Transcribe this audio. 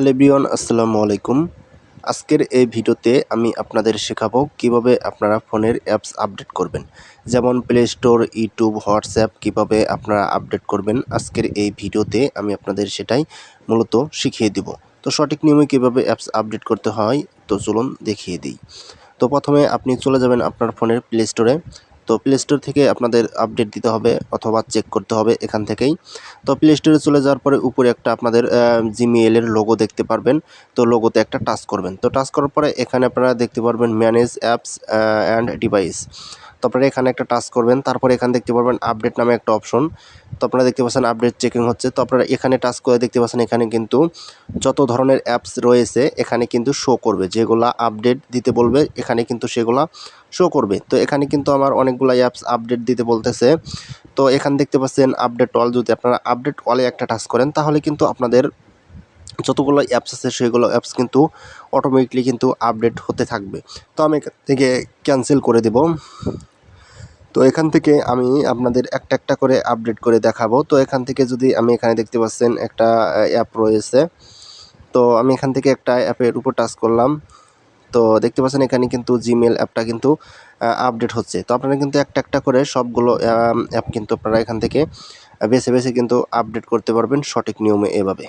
Hello বিয়ন আসসালামু আলাইকুম। আজকের এই ভিডিওতে আমি আপনাদের শেখাবো কীভাবে আপনারা ফোনের অ্যাপস আপডেট করবেন। যেমন প্লে স্টোর ইউটিউব হোয়াটসঅ্যাপ কীভাবে আপনারা আপডেট করবেন। আজকের এই ভিডিওতে আমি আপনাদের সেটাই মূলত শিখিয়ে দিব। তো সঠিক নিয়মে কীভাবে অ্যাপস আপডেট করতে হয়, তো চলুন দেখিয়ে দিই। তো প্রথমে আপনি চলে যাবেন আপনার ফোনের প্লে স্টোরে তো প্লে স্টোর থেকে আপনাদের আপডেট দিতে হবে অথবা চেক করতে হবে এখান থেকেই। তো প্লে স্টোরে চলে যাওয়ার পরে উপরে একটা আপনাদের জিমেলের লোগো দেখতে পারবেন। তো লোগোতে একটা টাচ করবেন। তো টাচ করার পরে এখানে আপনারা দেখতে পারবেন ম্যানেজ অ্যাপস অ্যান্ড ডিভাইস তারপরে এখানে একটা টাচ করবেন। তারপরে এখানে দেখতে পারবেন আপডেট নামে একটা অপশন তো আপনারা দেখতে পাচ্ছেন আপডেট চেকিং হচ্ছে। তো আপনারা এখানে টাচ করে দেখতে পাচ্ছেন এখানে কিন্তু যত ধরনের অ্যাপস রয়েছে, এখানে কিন্তু শো করবে। যেগুলা আপডেট দিতে বলবে, এখানে কিন্তু সেগুলা শো করবে। তো এখানে কিন্তু আমার অনেকগুলো অ্যাপস আপডেট দিতে বলতেছে। তো এখানে দেখতে পাচ্ছেন আপডেট অল যদি আপনারা আপডেট অলে একটা টাচ করেন, তাহলে কিন্তু আপনাদের যতগুলো অ্যাপস আছে, সেগুলো অ্যাপস কিন্তু অটোমেটিকলি কিন্তু আপডেট হতে থাকবে। তো আমি থেকে ক্যান্সেল করে দেব। তো এখান থেকে আমি আপনাদের একটা একটা করে আপডেট করে দেখাবো। তো এখান থেকে যদি আমি এখানে দেখতে পাচ্ছেন একটা অ্যাপ রয়েছে। তো আমি এখান থেকে একটা অ্যাপের উপর টাচ করলাম। তো দেখতে পাচ্ছেন এখানে কিন্তু জিমেল অ্যাপটা কিন্তু আপডেট হচ্ছে। তো আপনারা কিন্তু একটা একটা করে সবগুলো অ্যাপ কিন্তু আপনারা এখান থেকে বেছে বেছে কিন্তু আপডেট করতে পারবেন সঠিক নিয়মে এভাবে।